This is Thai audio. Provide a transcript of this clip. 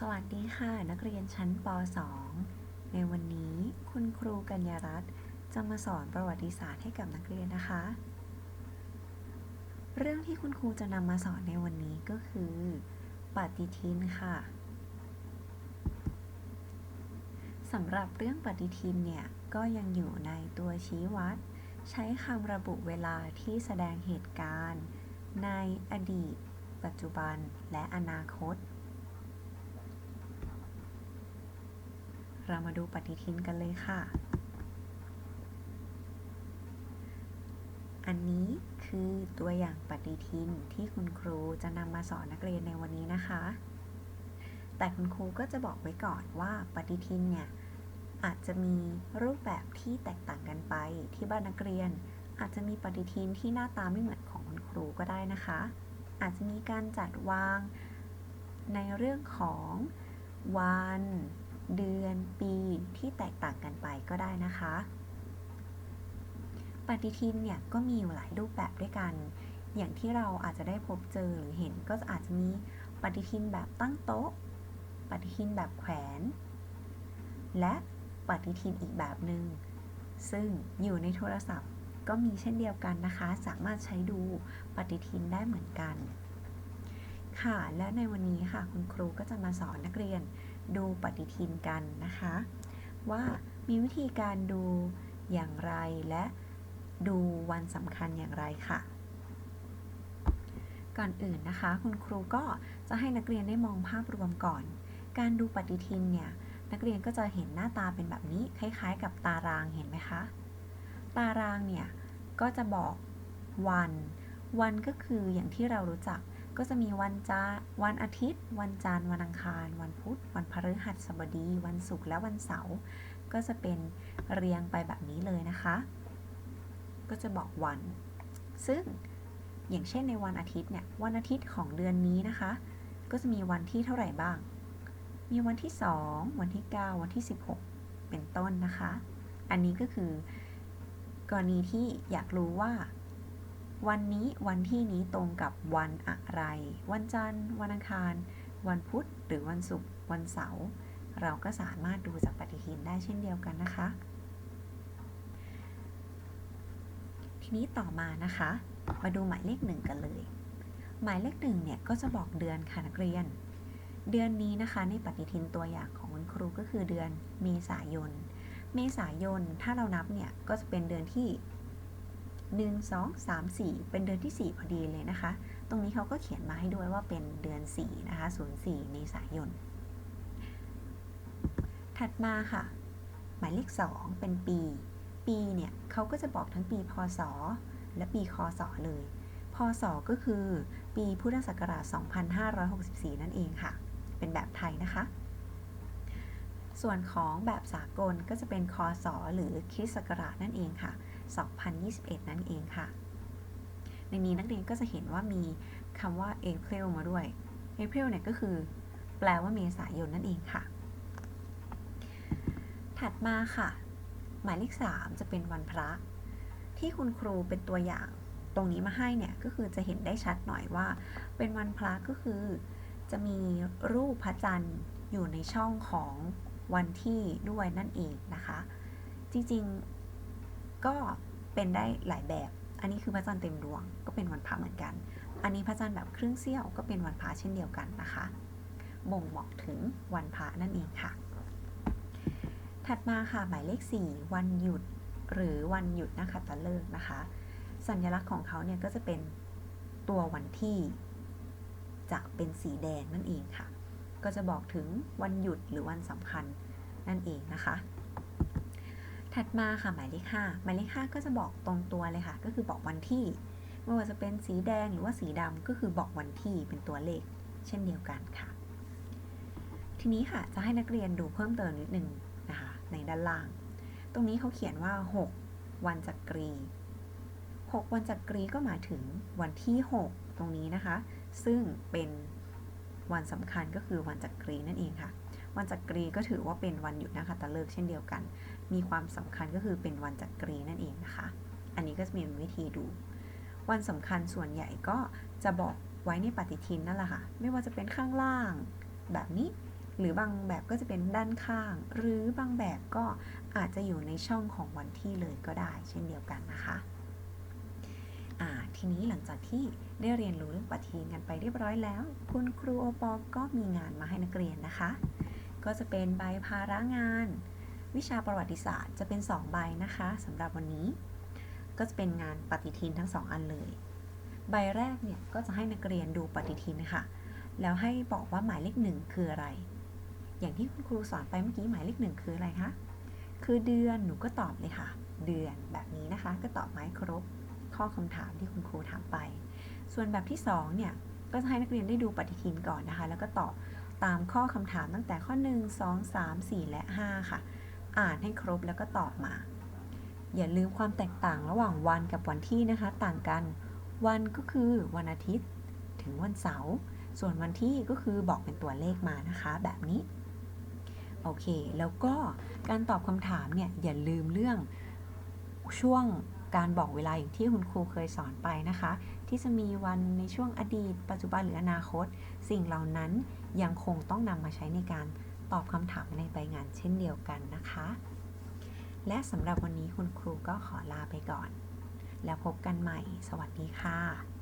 สวัสดีค่ะ นักเรียนชั้นป .2 ในวันนี้คุณครูกัญญารัตน์จะมาสอนประวัติศาสตร์ให้กับนักเรียนนะคะ เรื่องที่คุณครูจะนำมาสอนในวันนี้ก็คือ ปฏิทินค่ะสำหรับเรื่องปฏิทินเนี่ย ก็ยังอยู่ในตัวชี้วัด ใช้คำระบุเวลาที่แสดงเหตุการณ์ ในอดีต ปัจจุบันและอนาคต เรามาดูปฏิทินกันเลยค่ะ อันนี้คือตัวอย่างปฏิทินที่คุณครูจะนำมาสอนนักเรียนในวันนี้นะคะ แต่คุณครูก็จะบอกไว้ก่อนว่าปฏิทินเนี่ยอาจจะมีรูปแบบที่แตกต่างกันไปที่บ้านนักเรียน อาจจะมีปฏิทินที่หน้าตาไม่เหมือนของคุณครูก็ได้นะคะ อาจจะมีการจัดวางในเรื่องของวัน เดือนปีที่แตกต่างกันไปก็ได้นะคะ ปฏิทินเนี่ยก็มีอยู่หลายรูปแบบด้วยกัน อย่างที่เราอาจจะได้พบเจอหรือเห็นก็อาจจะมีปฏิทินแบบตั้งโต๊ะ ปฏิทินแบบแขวน และปฏิทินอีกแบบหนึง่งซึ่งอยู่ในโทรศัพท์ก็มีเช่นเดียวกันนะคะ สามารถใช้ดูปฏิทินได้เหมือนกัน ค่ะ และในวันนี้ค่ะ คุณครูก็จะมาสอนนักเรียน ดูปฏิทินกันนะคะ ว่ามีวิธีการดูอย่างไรและดูวันสำคัญอย่างไรค่ะ ก่อนอื่นนะคะ คุณครูก็จะให้นักเรียนได้มองภาพรวมก่อน การดูปฏิทินเนี่ยนักเรียนก็จะเห็นหน้าตาเป็นแบบนี้คล้ายๆ กับตารางเห็นไหมคะ ตารางเนี่ยก็จะบอกวัน วันก็คืออย่างที่เรารู้จัก ก็จะมีวันจาวันอาทิตย์ วันจันทร์ วันอังคาร วันพุธ วันพฤหัสบดี วันศุกร์และวันเสาร์ ก็จะเป็นเรียงไปแบบนี้เลยนะคะ ก็จะบอกวัน ซึ่งอย่างเช่นในวันอาทิตย์เนี่ย วันอาทิตย์ของเดือนนี้นะคะ ก็จะมีวันที่เท่าไหร่บ้าง มีวันที่ 2 วันที่ 9 วันที่ 16 เป็นต้นนะคะ อันนี้ก็คือกรณีที่อยากรู้ว่า วันนี้วันที่นี้ตรงกับวันอะไร วันจันทร์ วันอังคาร วันพุธ หรือวันศุกร์ วันเสาร์ เราก็สามารถดูจากปฏิทินได้เช่นเดียวกันนะคะ ทีนี้ต่อมานะคะ มาดูหมายเลขหนึ่งกันเลย หมายเลขหนึ่งเนี่ยก็จะบอกเดือนค่ะนักเรียน เดือนนี้นะคะในปฏิทินตัวอย่างของคุณครูก็คือเดือนเมษายน เมษายนถ้าเรานับเนี่ยก็จะเป็นเดือนที่ 1 2 3 4 เป็นเดือนที่ 4 พอดีเลยนะคะ ตรงนี้เขาก็เขียนมาให้ด้วยว่าเป็นเดือน 4 นะคะ 04 เมษายน ถัดมาค่ะ หมายเลข 2 เป็นปี ปีเนี่ยเขาก็จะบอกทั้งปีพศ และปีคศเลย พศก็คือปีพุทธศักราช 2564 นั่นเองค่ะ เป็นแบบไทยนะคะส่วนของแบบสากลก็จะเป็นคศหรือคริสต์ศักราชนั่นเองค่ะ 2021 นั่นเองค่ะ ในนี้นักเรียนก็จะเห็นว่ามีคำว่า April มาด้วย April เนี่ยก็คือ แปลว่าเมษายนนั่นเองค่ะ ถัดมาค่ะ หมายเลข 3 จะเป็นวันพระ ที่คุณครูเป็นตัวอย่างตรงนี้มาให้เนี่ยก็คือจะเห็นได้ชัดหน่อยว่า เป็นวันพระก็คือจะมีรูปพระจันทร์อยู่ในช่องของวันที่ด้วยนั่นเองนะคะ จริง ก็เป็นได้หลายแบบ อันนี้คือพระจันทร์เต็มดวงก็เป็นวันพระเหมือนกัน อันนี้พระจันทร์แบบครึ่งเสี้ยวก็เป็นวันพระเช่นเดียวกันนะคะ บ่งบอกถึงวันพระนั่นเองค่ะ ถัดมาค่ะหมายเลข 4 วันหยุดหรือวันหยุดนะคะตะเลิกนะคะ สัญลักษณ์ของเขาเนี่ยก็จะเป็นตัววันที่จะเป็นสีแดงนั่นเองค่ะ ก็จะบอกถึงวันหยุดหรือวันสำคัญนั่นเองนะคะ ถัดมาค่ะหมายเลข5หมายเลข5ก็จะบอกตรงตัวเลยค่ะ ก็คือบอกวันที่ ไม่ว่าจะเป็นสีแดงหรือว่าสีดำก็คือบอกวันที่เป็นตัวเลข เช่นเดียวกันค่ะ ทีนี้ค่ะจะให้นักเรียนดูเพิ่มเติมนิดนึงนะคะในด้านล่าง ตรงนี้เขาเขียนว่า 6 วันจักรี 6 วันจักรีก็หมายถึงวันที่ 6 ตรงนี้นะคะ ซึ่งเป็นวันสำคัญก็คือวันจักรีนั่นเองค่ะ วันจักรีก็ถือว่าเป็นวันหยุดนะคะตะเลิกเช่นเดียวกัน มีความสำคัญก็คือเป็นวันจักรีนั่นเองนะคะ อันนี้ก็จะมีวิธีดู วันสำคัญส่วนใหญ่ก็จะบอกไว้ในปฏิทินนั่นแหละค่ะ ไม่ว่าจะเป็นข้างล่างแบบนี้ หรือบางแบบก็จะเป็นด้านข้าง หรือบางแบบก็อาจจะอยู่ในช่องของวันที่เลยก็ได้ เช่นเดียวกันนะคะทีนี้หลังจากที่ได้เรียนรู้เรื่องปฏิทินกันไปเรียบร้อยแล้ว คุณครูโอปอก็มีงานมาให้นักเรียนนะคะ ก็จะเป็นใบภาระงาน วิชาประวัติศาสตร์จะเป็น 2 ใบนะคะสำหรับวันนี้ ก็จะเป็นงานปฏิทินทั้ง 2 อันเลย ใบแรกเนี่ยก็จะให้นักเรียนดูปฏิทินค่ะ แล้วให้บอกว่าหมายเลขหนึ่งคืออะไร อย่างที่คุณครูสอนไปเมื่อกี้หมายเลขหนึ่งคืออะไรคะคือเดือนหนูก็ตอบเลยค่ะ เดือนแบบนี้นะคะ ก็ตอบไม้ครบข้อคำถามที่คุณครูถามไป ส่วนแบบที่สองเนี่ยก็จะให้นักเรียนได้ดูปฏิทินก่อนนะคะ แล้วก็ตอบ ตามข้อคำถามตั้งแต่ข้อ 1 2 3 4 และ 5 ค่ะ อ่านให้ครบแล้วก็ตอบมา อย่าลืมความแตกต่างระหว่างวันกับวันที่นะคะ ต่างกัน วันก็คือวันอาทิตย์ ถึงวันเสาร์ ส่วนวันที่ก็คือบอกเป็นตัวเลขมานะคะ แบบนี้ โอเค แล้วก็การตอบคำถามเนี่ยอย่าลืมเรื่องช่วง การบอกเวลาอย่างที่คุณครูเคยสอนไปนะคะ ที่จะมีวันในช่วงอดีต ปัจจุบันหรืออนาคต สิ่งเหล่านั้นยังคงต้องนำมาใช้ในการตอบคำถามในใบงานเช่นเดียวกันนะคะ และสำหรับวันนี้คุณครูก็ขอลาไปก่อน แล้วพบกันใหม่ สวัสดีค่ะ